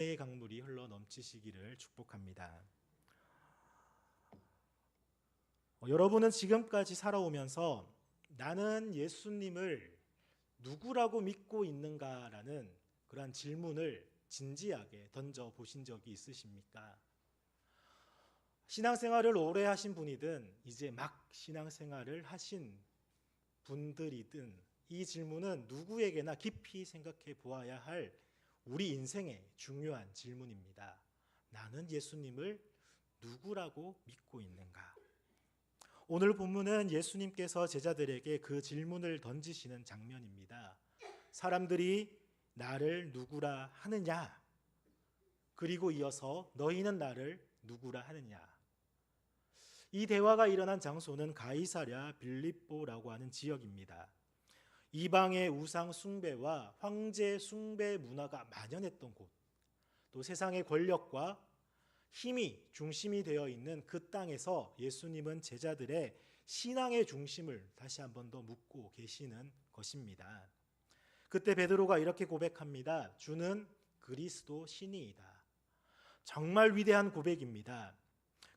의 강물이 흘러 넘치시기를 축복합니다. 어, 여러분은 지금까지 살아오면서 나는 예수님을 누구라고 믿고 있는가라는 그러한 질문을 진지하게 던져 보신 적이 있으십니까? 신앙생활을 오래 하신 분이든 이제 막 신앙생활을 하신 분들이든 이 질문은 누구에게나 깊이 생각해 보아야 할 우리 인생의 중요한 질문입니다. 나는 예수님을 누구라고 믿고 있는가? 오늘 본문은 예수님께서 제자들에게 그 질문을 던지시는 장면입니다. 사람들이 나를 누구라 하느냐? 그리고 이어서 너희는 나를 누구라 하느냐? 이 대화가 일어난 장소는 가이사랴 빌립보라고 하는 지역입니다. 이방의 우상 숭배와 황제 숭배 문화가 만연했던 곳, 또 세상의 권력과 힘이 중심이 되어 있는 그 땅에서 예수님은 제자들의 신앙의 중심을 다시 한 번 더 묻고 계시는 것입니다. 그때 베드로가 이렇게 고백합니다. 주는 그리스도 신이이다. 정말 위대한 고백입니다.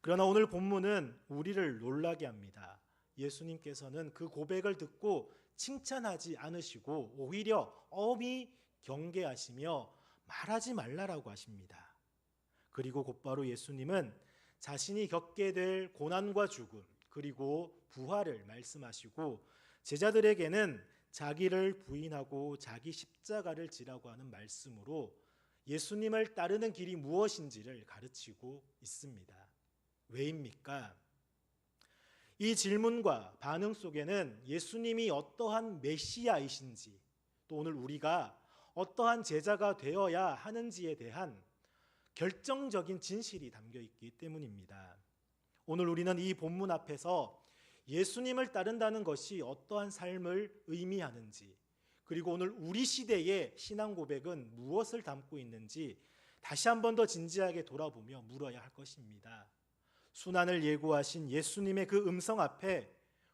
그러나 오늘 본문은 우리를 놀라게 합니다. 예수님께서는 그 고백을 듣고 칭찬하지 않으시고 오히려 엄히 경계하시며 말하지 말라라고 하십니다. 그리고 곧바로 예수님은 자신이 겪게 될 고난과 죽음 그리고 부활을 말씀하시고 제자들에게는 자기를 부인하고 자기 십자가를 지라고 하는 말씀으로 예수님을 따르는 길이 무엇인지를 가르치고 있습니다. 왜입니까? 이 질문과 반응 속에는 예수님이 어떠한 메시아이신지 또 오늘 우리가 어떠한 제자가 되어야 하는지에 대한 결정적인 진실이 담겨 있기 때문입니다. 오늘 우리는 이 본문 앞에서 예수님을 따른다는 것이 어떠한 삶을 의미하는지 그리고 오늘 우리 시대의 신앙 고백은 무엇을 담고 있는지 다시 한 번 더 진지하게 돌아보며 물어야 할 것입니다. 순환을 예고하신 예수님의 그 음성 앞에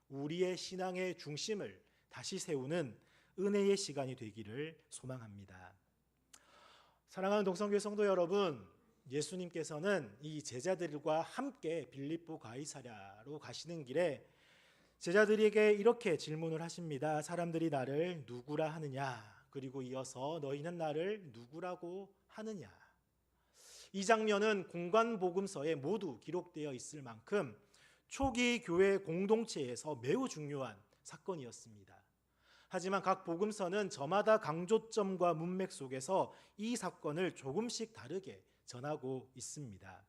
우리의 신앙의 중심을 다시 세우는 은혜의 시간이 되기를 소망합니다. 사랑하는 동성교회 성도 여러분, 예수님께서는 이 제자들과 함께 빌립보 가이사랴로 가시는 길에 제자들에게 이렇게 질문을 하십니다. 사람들이 나를 누구라 하느냐? 그리고 이어서 너희는 나를 누구라고 하느냐? 이 장면은 공간 복음서에 모두 기록되어 있을 만큼 초기 교회 공동체에서 매우 중요한 사건이었습니다. 하지만 각 복음서는 저마다 강조점과 문맥 속에서 이 사건을 조금씩 다르게 전하고 있습니다.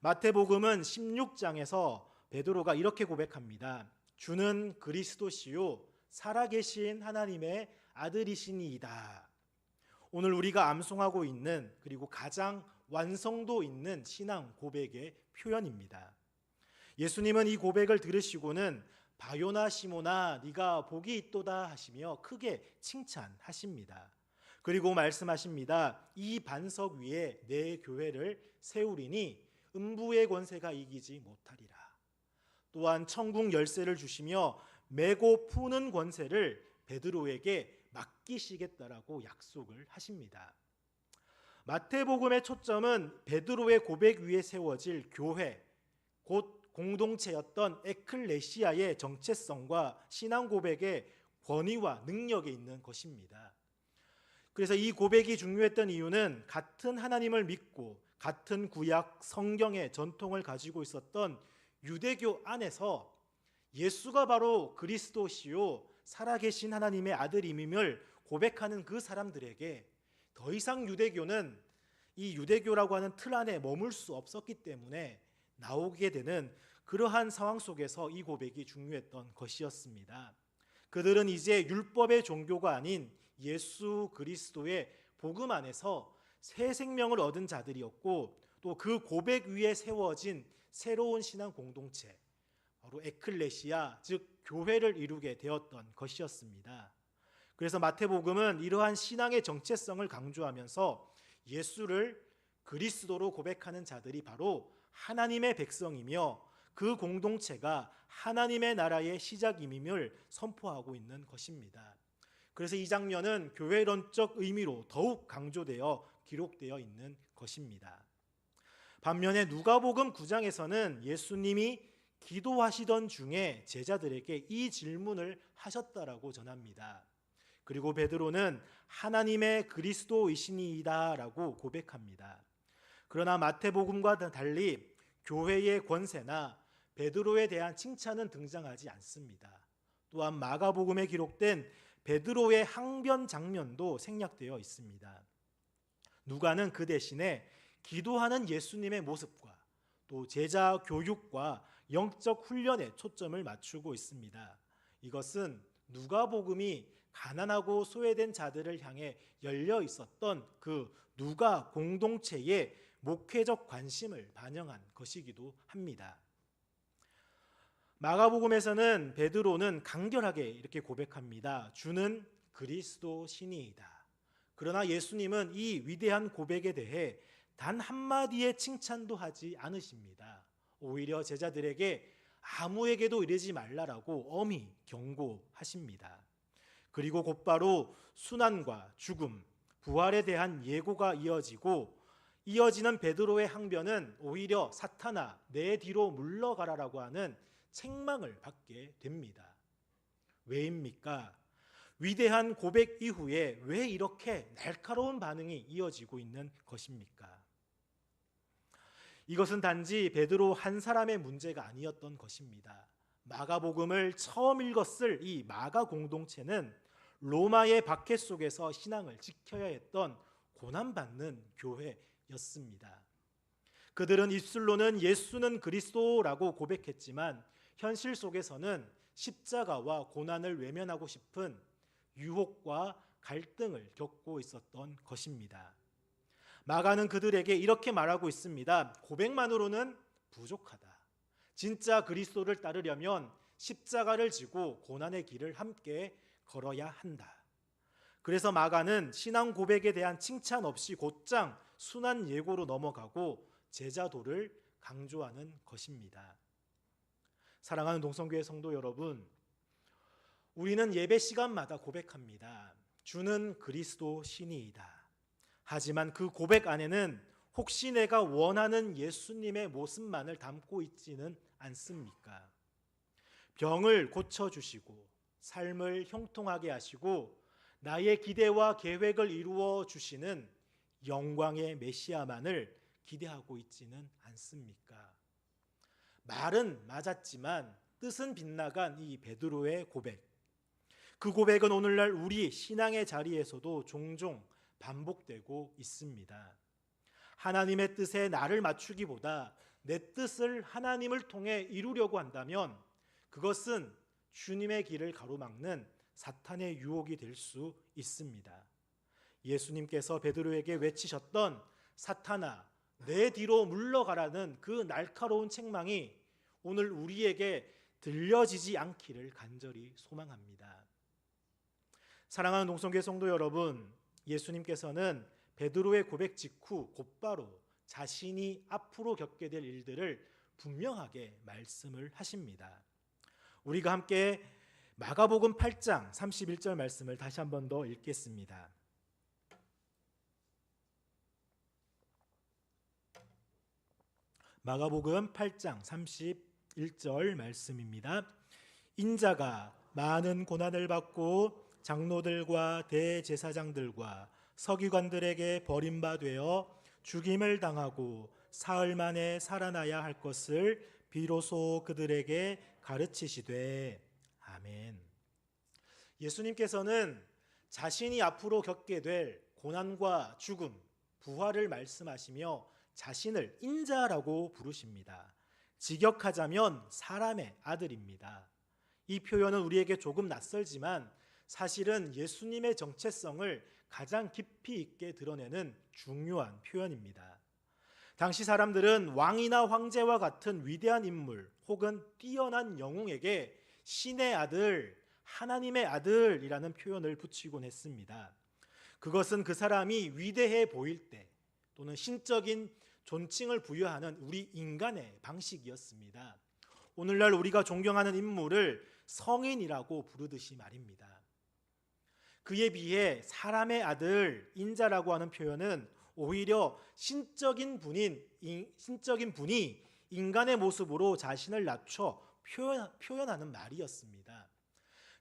마태복음은 16장에서 베드로가 이렇게 고백합니다. 주는 그리스도시요 살아계신 하나님의 아들이시니이다. 오늘 우리가 암송하고 있는 그리고 가장 완성도 있는 신앙 고백의 표현입니다. 예수님은 이 고백을 들으시고는 바요나 시모나 네가 복이 있도다 하시며 크게 칭찬하십니다. 그리고 말씀하십니다. 이 반석 위에 내 교회를 세우리니 음부의 권세가 이기지 못하리라. 또한 천국 열쇠를 주시며 메고 푸는 권세를 베드로에게 맡기시겠다라고 약속을 하십니다. 마태복음의 초점은 베드로의 고백 위에 세워질 교회, 곧 공동체였던 에클레시아의 정체성과 신앙 고백의 권위와 능력에 있는 것입니다. 그래서 이 고백이 중요했던 이유는 같은 하나님을 믿고 같은 구약 성경의 전통을 가지고 있었던 유대교 안에서 예수가 바로 그리스도시요 살아계신 하나님의 아들임임을 고백하는 그 사람들에게 더 이상 유대교는 이 유대교라고 하는 틀 안에 머물 수 없었기 때문에 나오게 되는 그러한 상황 속에서 이 고백이 중요했던 것이었습니다. 그들은 이제 율법의 종교가 아닌 예수 그리스도의 복음 안에서 새 생명을 얻은 자들이었고 또 그 고백 위에 세워진 새로운 신앙 공동체 바로 에클레시아 즉 교회를 이루게 되었던 것이었습니다. 그래서 마태복음은 이러한 신앙의 정체성을 강조하면서 예수를 그리스도로 고백하는 자들이 바로 하나님의 백성이며 그 공동체가 하나님의 나라의 시작임임을 선포하고 있는 것입니다. 그래서 이 장면은 교회론적 의미로 더욱 강조되어 기록되어 있는 것입니다. 반면에 누가복음 9장에서는 예수님이 기도하시던 중에 제자들에게 이 질문을 하셨다라고 전합니다. 그리고 베드로는 하나님의 그리스도이시니이다라고 고백합니다. 그러나 마태복음과 달리 교회의 권세나 베드로에 대한 칭찬은 등장하지 않습니다. 또한 마가복음에 기록된 베드로의 항변 장면도 생략되어 있습니다. 누가는 그 대신에 기도하는 예수님의 모습과 또 제자 교육과 영적 훈련에 초점을 맞추고 있습니다. 이것은 누가복음이 가난하고 소외된 자들을 향해 열려 있었던 그 누가 공동체의 목회적 관심을 반영한 것이기도 합니다. 마가복음에서는 베드로는 간결하게 이렇게 고백합니다. 주는 그리스도 신이이다. 그러나 예수님은 이 위대한 고백에 대해 단 한마디의 칭찬도 하지 않으십니다. 오히려 제자들에게 아무에게도 이르지 말라라고 엄히 경고하십니다. 그리고 곧바로 순환과 죽음, 부활에 대한 예고가 이어지고 이어지는 베드로의 항변은 오히려 사탄아 내 뒤로 물러가라라고 하는 책망을 받게 됩니다. 왜입니까? 위대한 고백 이후에 왜 이렇게 날카로운 반응이 이어지고 있는 것입니까? 이것은 단지 베드로 한 사람의 문제가 아니었던 것입니다. 마가복음을 처음 읽었을 이 마가 공동체는 로마의 박해 속에서 신앙을 지켜야 했던 고난받는 교회였습니다. 그들은 입술로는 예수는 그리스도라고 고백했지만 현실 속에서는 십자가와 고난을 외면하고 싶은 유혹과 갈등을 겪고 있었던 것입니다. 마가는 그들에게 이렇게 말하고 있습니다. 고백만으로는 부족하다. 진짜 그리스도를 따르려면 십자가를 지고 고난의 길을 함께 걸어야 한다. 그래서 마가는 신앙 고백에 대한 칭찬 없이 곧장 순한 예고로 넘어가고 제자도를 강조하는 것입니다. 사랑하는 동성교회 성도 여러분, 우리는 예배 시간마다 고백합니다. 주는 그리스도 신이이다. 하지만 그 고백 안에는 혹시 내가 원하는 예수님의 모습만을 담고 있지는 않습니까? 병을 고쳐주시고, 삶을 형통하게 하시고, 나의 기대와 계획을 이루어 주시는 영광의 메시아만을 기대하고 있지는 않습니까? 말은 맞았지만 뜻은 빗나간 이 베드로의 고백. 그 고백은 오늘날 우리 신앙의 자리에서도 종종 반복되고 있습니다. 하나님의 뜻에 나를 맞추기보다 내 뜻을 하나님을 통해 이루려고 한다면 그것은 주님의 길을 가로막는 사탄의 유혹이 될 수 있습니다. 예수님께서 베드로에게 외치셨던 사탄아 내 뒤로 물러가라는 그 날카로운 책망이 오늘 우리에게 들려지지 않기를 간절히 소망합니다. 사랑하는 동성계 성도 여러분, 예수님께서는 베드로의 고백 직후 곧바로 자신이 앞으로 겪게 될 일들을 분명하게 말씀을 하십니다. 우리가 함께 마가복음 8장 31절 말씀을 다시 한 번 더 읽겠습니다. 마가복음 8장 31절 말씀입니다. 인자가 많은 고난을 받고 장로들과 대제사장들과 서기관들에게 버림받되어 죽임을 당하고 사흘 만에 살아나야 할 것을 비로소 그들에게 가르치시되 아멘. 예수님께서는 자신이 앞으로 겪게 될 고난과 죽음, 부활을 말씀하시며 자신을 인자라고 부르십니다. 직역하자면 사람의 아들입니다. 이 표현은 우리에게 조금 낯설지만 사실은 예수님의 정체성을 가장 깊이 있게 드러내는 중요한 표현입니다. 당시 사람들은 왕이나 황제와 같은 위대한 인물 혹은 뛰어난 영웅에게 신의 아들, 하나님의 아들이라는 표현을 붙이곤 했습니다. 그것은 그 사람이 위대해 보일 때 또는 신적인 존칭을 부여하는 우리 인간의 방식이었습니다. 오늘날 우리가 존경하는 인물을 성인이라고 부르듯이 말입니다. 그에 비해 사람의 아들 인자라고 하는 표현은 오히려 신적인 분인 인- 신적인 분이 인간의 모습으로 자신을 낮춰 표현, 표현 하는 말이었습니다.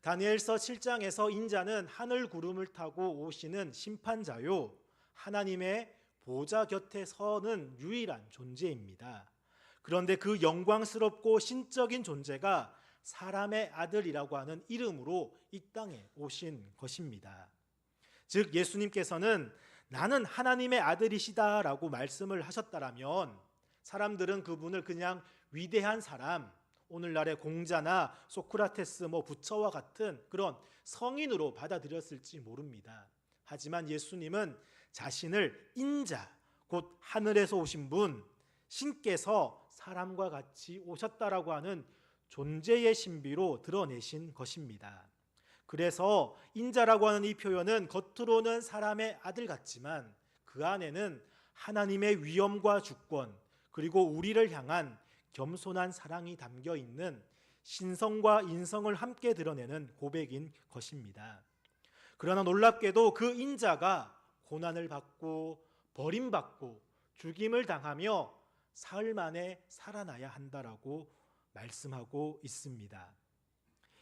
다니엘서 7장에서 인자는 하늘 구름을 타고 오시는 심판자요 하나님의 보좌 곁에 서는 유일한 존재입니다. 그런데 그 영광스럽고 신적인 존재가 사람의 아들이라고 하는 이름으로 이 땅에 오신 것입니다. 즉 예수님께서는 나는 하나님의 아들이시다라고 말씀을 하셨다라면 사람들은 그분을 그냥 위대한 사람, 오늘날의 공자나 소크라테스 뭐 부처와 같은 그런 성인으로 받아들였을지 모릅니다. 하지만 예수님은 자신을 인자, 곧 하늘에서 오신 분, 신께서 사람과 같이 오셨다라고 하는 존재의 신비로 드러내신 것입니다. 그래서 인자라고 하는 이 표현은 겉으로는 사람의 아들 같지만 그 안에는 하나님의 위엄과 주권 그리고 우리를 향한 겸손한 사랑이 담겨 있는 신성과 인성을 함께 드러내는 고백인 것입니다. 그러나 놀랍게도 그 인자가 고난을 받고 버림받고 죽임을 당하며 사흘 만에 살아나야 한다라고 말씀하고 있습니다.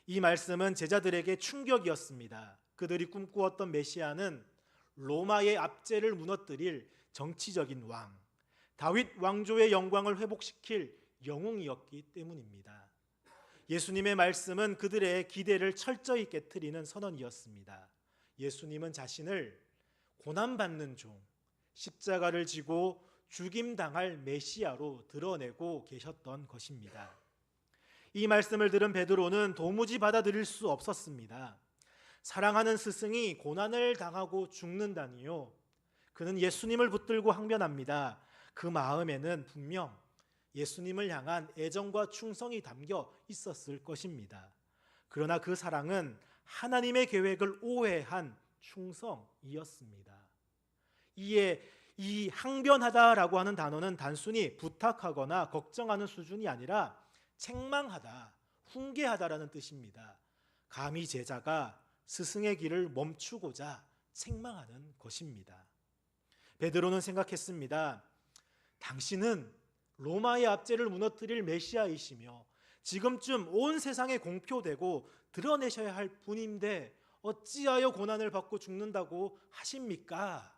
이 말씀은 제자들에게 충격이었습니다. 그들이 꿈꾸었던 메시아는 로마의 압제를 무너뜨릴 정치적인 왕, 다윗 왕조의 영광을 회복시킬 영웅이었기 때문입니다. 예수님의 말씀은 그들의 기대를 철저히 깨뜨리는 선언이었습니다. 예수님은 자신을 고난받는 종, 십자가를 지고 죽임 당할 메시아로 드러내고 계셨던 것입니다. 이 말씀을 들은 베드로는 도무지 받아들일 수 없었습니다. 사랑하는 스승이 고난을 당하고 죽는다니요. 그는 예수님을 붙들고 항변합니다. 그 마음에는 분명 예수님을 향한 애정과 충성이 담겨 있었을 것입니다. 그러나 그 사랑은 하나님의 계획을 오해한 충성이었습니다. 이에 이 항변하다라고 하는 단어는 단순히 부탁하거나 걱정하는 수준이 아니라 책망하다, 훈계하다라는 뜻입니다. 감히 제자가 스승의 길을 멈추고자 책망하는 것입니다. 베드로는 생각했습니다. 당신은 로마의 압제를 무너뜨릴 메시아이시며 지금쯤 온 세상에 공표되고 드러내셔야 할 분인데 어찌하여 고난을 받고 죽는다고 하십니까?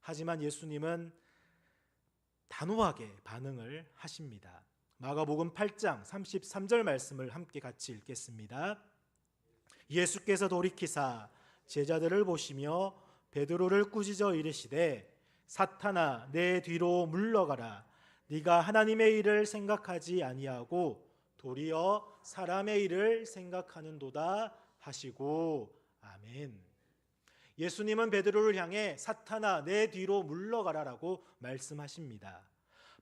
하지만 예수님은 단호하게 반응을 하십니다. 마가복음 8장 33절 말씀을 함께 같이 읽겠습니다. 예수께서 돌이키사 제자들을 보시며 베드로를 꾸짖어 이르시되 사탄아 내 뒤로 물러가라 네가 하나님의 일을 생각하지 아니하고 도리어 사람의 일을 생각하는도다 하시고 아멘. 예수님은 베드로를 향해 사탄아 내 뒤로 물러가라라고 말씀하십니다.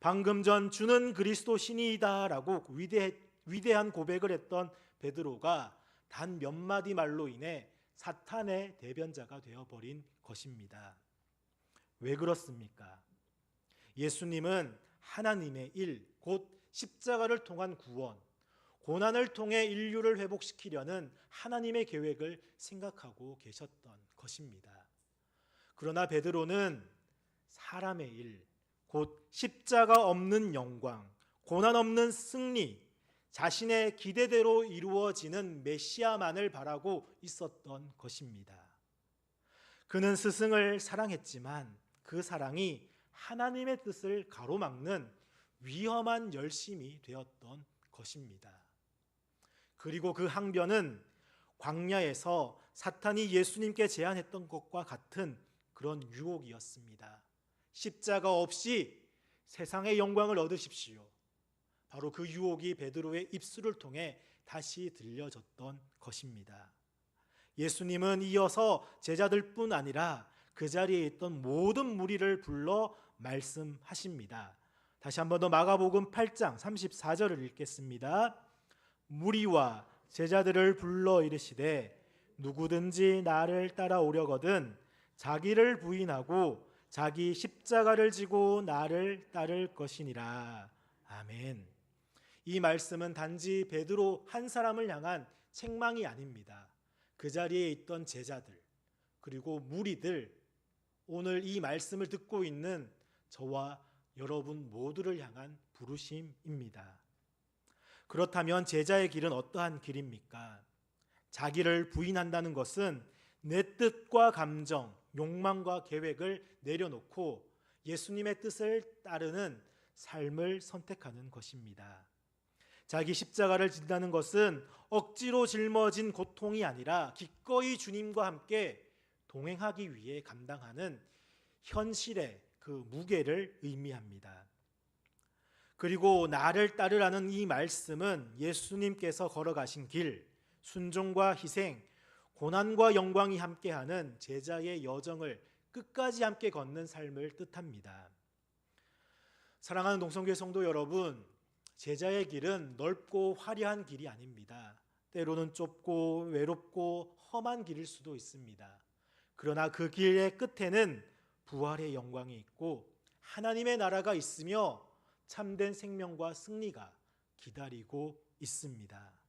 방금 전 주는 그리스도 신이다라고 위대, 위대한 고백을 했던 베드로가 단 몇 마디 말로 인해 사탄의 대변자가 되어버린 것입니다. 왜 그렇습니까? 예수님은 하나님의 일, 곧 십자가를 통한 구원, 고난을 통해 인류를 회복시키려는 하나님의 계획을 생각하고 계셨던 것입니다. 그러나 베드로는 사람의 일, 곧 십자가 없는 영광, 고난 없는 승리, 자신의 기대대로 이루어지는 메시아만을 바라고 있었던 것입니다. 그는 스승을 사랑했지만 그 사랑이 하나님의 뜻을 가로막는 위험한 열심이 되었던 것입니다. 그리고 그 항변은 광야에서 사탄이 예수님께 제안했던 것과 같은 그런 유혹이었습니다. 십자가 없이 세상의 영광을 얻으십시오. 바로 그 유혹이 베드로의 입술을 통해 다시 들려졌던 것입니다. 예수님은 이어서 제자들뿐 아니라 그 자리에 있던 모든 무리를 불러 말씀하십니다. 다시 한 번 더 마가복음 8장 34절을 읽겠습니다. 무리와 제자들을 불러 이르시되 누구든지 나를 따라오려거든 자기를 부인하고 자기 십자가를 지고 나를 따를 것이니라. 아멘. 이 말씀은 단지 베드로 한 사람을 향한 책망이 아닙니다. 그 자리에 있던 제자들 그리고 무리들 오늘 이 말씀을 듣고 있는 저와 여러분 모두를 향한 부르심입니다. 그렇다면 제자의 길은 어떠한 길입니까? 자기를 부인한다는 것은 내 뜻과 감정, 욕망과 계획을 내려놓고 예수님의 뜻을 따르는 삶을 선택하는 것입니다. 자기 십자가를 진다는 것은 억지로 짊어진 고통이 아니라 기꺼이 주님과 함께 동행하기 위해 감당하는 현실의 그 무게를 의미합니다. 그리고 나를 따르라는 이 말씀은 예수님께서 걸어가신 길, 순종과 희생, 고난과 영광이 함께하는 제자의 여정을 끝까지 함께 걷는 삶을 뜻합니다. 사랑하는 동성교회 성도 여러분, 제자의 길은 넓고 화려한 길이 아닙니다. 때로는 좁고 외롭고 험한 길일 수도 있습니다. 그러나 그 길의 끝에는 부활의 영광이 있고 하나님의 나라가 있으며 참된 생명과 승리가 기다리고 있습니다.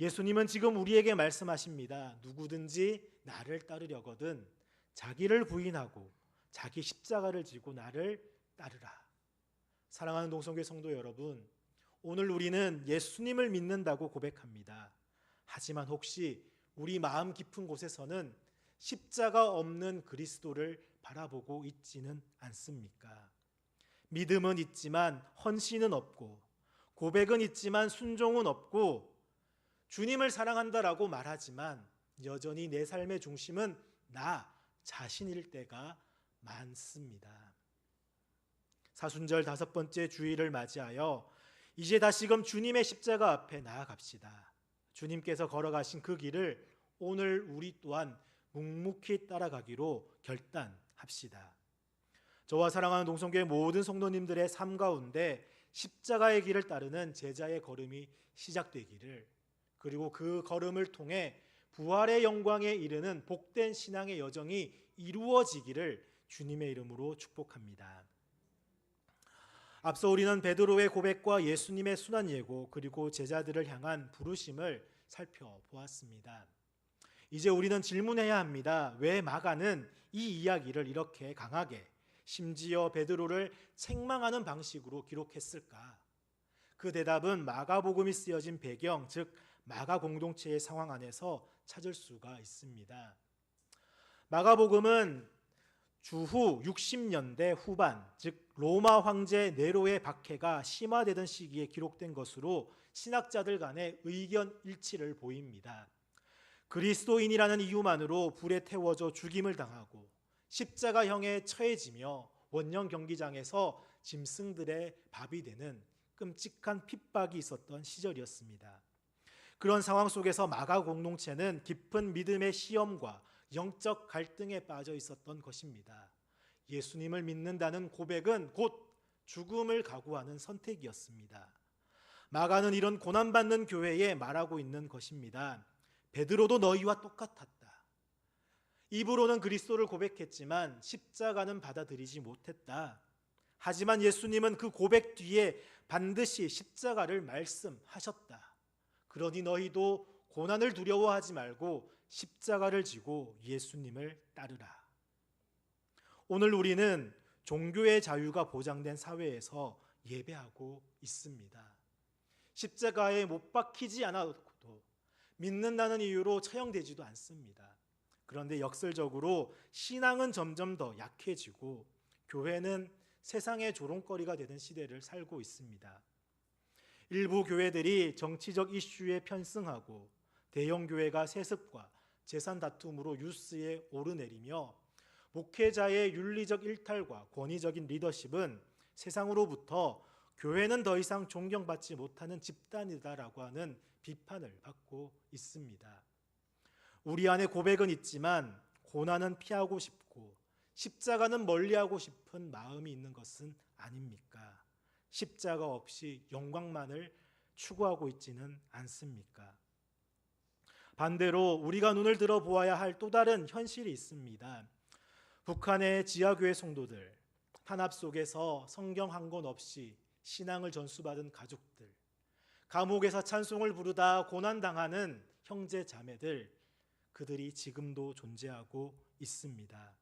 예수님은 지금 우리에게 말씀하십니다. 누구든지 나를 따르려거든 자기를 부인하고 자기 십자가를 지고 나를 따르라. 사랑하는 동성교회 성도 여러분, 오늘 우리는 예수님을 믿는다고 고백합니다. 하지만 혹시 우리 마음 깊은 곳에서는 십자가 없는 그리스도를 바라보고 있지는 않습니까? 믿음은 있지만 헌신은 없고 고백은 있지만 순종은 없고 주님을 사랑한다라고 말하지만 여전히 내 삶의 중심은 나 자신일 때가 많습니다. 사순절 다섯 번째 주일을 맞이하여 이제 다시금 주님의 십자가 앞에 나아갑시다. 주님께서 걸어가신 그 길을 오늘 우리 또한 묵묵히 따라가기로 결단합시다. 저와 사랑하는 동성교회 모든 성도님들의 삶 가운데 십자가의 길을 따르는 제자의 걸음이 시작되기를 그리고 그 걸음을 통해 부활의 영광에 이르는 복된 신앙의 여정이 이루어지기를 주님의 이름으로 축복합니다. 앞서 우리는 베드로의 고백과 예수님의 순환 예고 그리고 제자들을 향한 부르심을 살펴보았습니다. 이제 우리는 질문해야 합니다. 왜 마가는 이 이야기를 이렇게 강하게 심지어 베드로를 책망하는 방식으로 기록했을까? 그 대답은 마가복음이 쓰여진 배경, 즉 마가 공동체의 상황 안에서 찾을 수가 있습니다. 마가복음은 주후 60년대 후반, 즉 로마 황제 네로의 박해가 심화되던 시기에 기록된 것으로 신학자들 간의 의견 일치를 보입니다. 그리스도인이라는 이유만으로 불에 태워져 죽임을 당하고 십자가형에 처해지며 원형 경기장에서 짐승들의 밥이 되는 끔찍한 핍박이 있었던 시절이었습니다. 그런 상황 속에서 마가 공동체는 깊은 믿음의 시험과 영적 갈등에 빠져 있었던 것입니다. 예수님을 믿는다는 고백은 곧 죽음을 각오하는 선택이었습니다. 마가는 이런 고난받는 교회에 말하고 있는 것입니다. 베드로도 너희와 똑같았다. 입으로는 그리스도를 고백했지만 십자가는 받아들이지 못했다. 하지만 예수님은 그 고백 뒤에 반드시 십자가를 말씀하셨다. 그러니 너희도 고난을 두려워하지 말고 십자가를 지고 예수님을 따르라. 오늘 우리는 종교의 자유가 보장된 사회에서 예배하고 있습니다. 십자가에 못 박히지 않아도 믿는다는 이유로 처형되지도 않습니다. 그런데 역설적으로 신앙은 점점 더 약해지고 교회는 세상의 조롱거리가 되는 시대를 살고 있습니다. 일부 교회들이 정치적 이슈에 편승하고 대형 교회가 세습과 재산 다툼으로 뉴스에 오르내리며 목회자의 윤리적 일탈과 권위적인 리더십은 세상으로부터 교회는 더 이상 존경받지 못하는 집단이다라고 하는 비판을 받고 있습니다. 우리 안에 고백은 있지만 고난은 피하고 싶고 십자가는 멀리하고 싶은 마음이 있는 것은 아닙니까? 십자가 없이 영광만을 추구하고 있지는 않습니까? 반대로 우리가 눈을 들어 보아야 할 또 다른 현실이 있습니다. 북한의 지하교회 성도들, 탄압 속에서 성경 한 권 없이 신앙을 전수받은 가족들, 감옥에서 찬송을 부르다 고난당하는 형제 자매들, 그들이 지금도 존재하고 있습니다.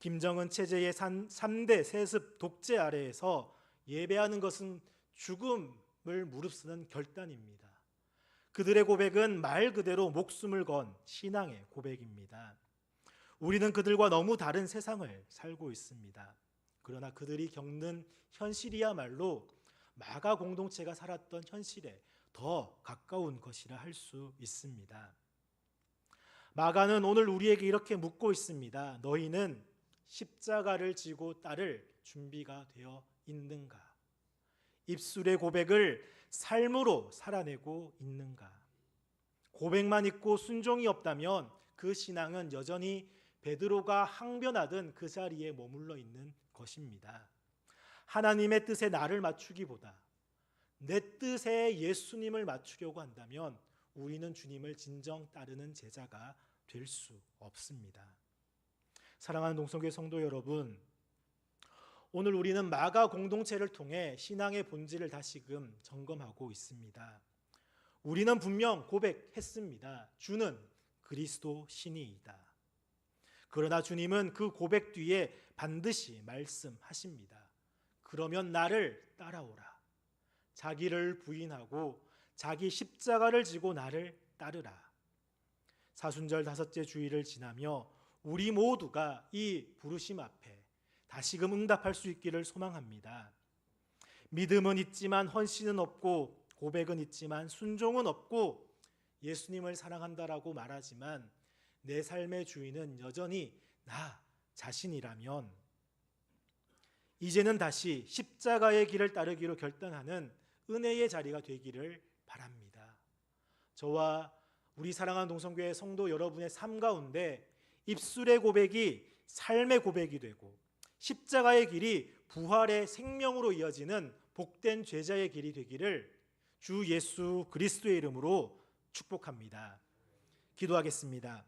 김정은 체제의 3대 세습 독재 아래에서 예배하는 것은 죽음을 무릅쓰는 결단입니다. 그들의 고백은 말 그대로 목숨을 건 신앙의 고백입니다. 우리는 그들과 너무 다른 세상을 살고 있습니다. 그러나 그들이 겪는 현실이야말로 마가 공동체가 살았던 현실에 더 가까운 것이라 할 수 있습니다. 마가는 오늘 우리에게 이렇게 묻고 있습니다. 너희는 십자가를 지고 따를 준비가 되어 있는가? 입술의 고백을 삶으로 살아내고 있는가? 고백만 있고 순종이 없다면 그 신앙은 여전히 베드로가 항변하던 그 자리에 머물러 있는 것입니다. 하나님의 뜻에 나를 맞추기보다 내 뜻에 예수님을 맞추려고 한다면 우리는 주님을 진정 따르는 제자가 될 수 없습니다. 사랑하는 동성교회 성도 여러분, 오늘 우리는 마가 공동체를 통해 신앙의 본질을 다시금 점검하고 있습니다. 우리는 분명 고백했습니다. 주는 그리스도 신이이다. 그러나 주님은 그 고백 뒤에 반드시 말씀하십니다. 그러면 나를 따라오라. 자기를 부인하고 자기 십자가를 지고 나를 따르라. 사순절 다섯째 주일을 지나며 우리 모두가 이 부르심 앞에 다시금 응답할 수 있기를 소망합니다. 믿음은 있지만 헌신은 없고 고백은 있지만 순종은 없고 예수님을 사랑한다라고 말하지만 내 삶의 주인은 여전히 나 자신이라면 이제는 다시 십자가의 길을 따르기로 결단하는 은혜의 자리가 되기를 바랍니다. 저와 우리 사랑하는 동성교회 성도 여러분의 삶 가운데 입술의 고백이 삶의 고백이 되고 십자가의 길이 부활의 생명으로 이어지는 복된 제자의 길이 되기를 주 예수 그리스도의 이름으로 축복합니다. 기도하겠습니다.